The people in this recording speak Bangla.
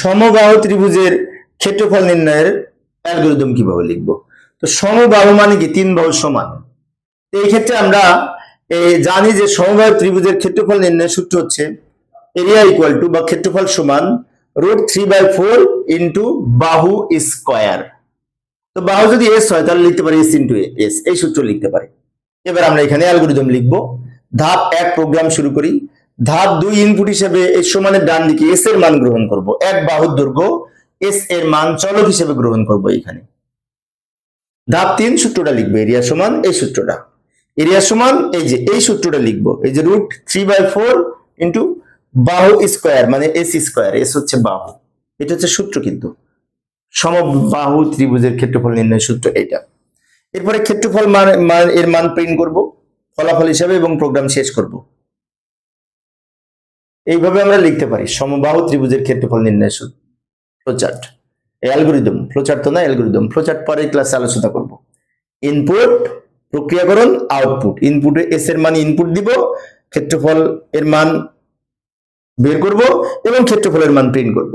সমবাহু ত্রিভুজের ক্ষেত্রফল নির্ণয়ের অ্যালগোরিদম কীভাবে লিখব? তো সমবাহু মানে কি? তিন বাহু সমান। এই ক্ষেত্রে আমরা জানি যে সমবাহু ত্রিভুজের ক্ষেত্রফল নির্ণয়ের সূত্র হচ্ছে এরিয়া ইকুয়াল টু বা ক্ষেত্রফল সমান root three by four into বাহু স্কোয়ার তো বাহু যদি এস হয়, তাহলে লিখতে পারি এস ইন্টু এস এই সূত্র লিখতে পারি। এবার আমরা এখানে অ্যালগোরিদম লিখব। ধাপ এক প্রোগ্রাম শুরু করি। ধাপ দুই ইনপুট হিসেবে এর সমানের ডান দিকে এস এর মান গ্রহণ করব। এক বাহুর দৈর্ঘ্য এস এর মান চলক হিসেবে গ্রহণ করব এখানে। ধাপ তিন সূত্রটা লিখব, এরিয়া সমান এই সূত্রটা। এরিয়া সমান এই যে, এই সূত্রটা লিখব, এই যে root three by four into বাহু স্কোয়ার মানে এস স্কোয়ার এস হচ্ছে বাহু। এটা হচ্ছে সূত্র কিন্তু। সমবাহু ত্রিভুজের ক্ষেত্রফল নির্ণয় সূত্র এটা। এরপরে ক্ষেত্রফল মান এর মান প্রিন্ট করব, ফলাফল হিসাবে এবং প্রোগ্রাম শেষ করব। এইভাবে আমরা লিখতে পারি, সমবাহু ত্রিভুজের ক্ষেত্রফল নির্ণয় সূত্র ফ্লোচার্ট অ্যালগোরিদম ফ্লোচার্ট তো না অ্যালগোরিদম ফ্লোচার্ট পরে ক্লাসে আলোচনা করব। ইনপুট প্রক্রিয়াকরণ আউটপুট ইনপুটে এস এর মান ইনপুট দিব, ক্ষেত্রফল এর মান বের করব এবং ক্ষেত্রফলের মান প্রিন্ট করব।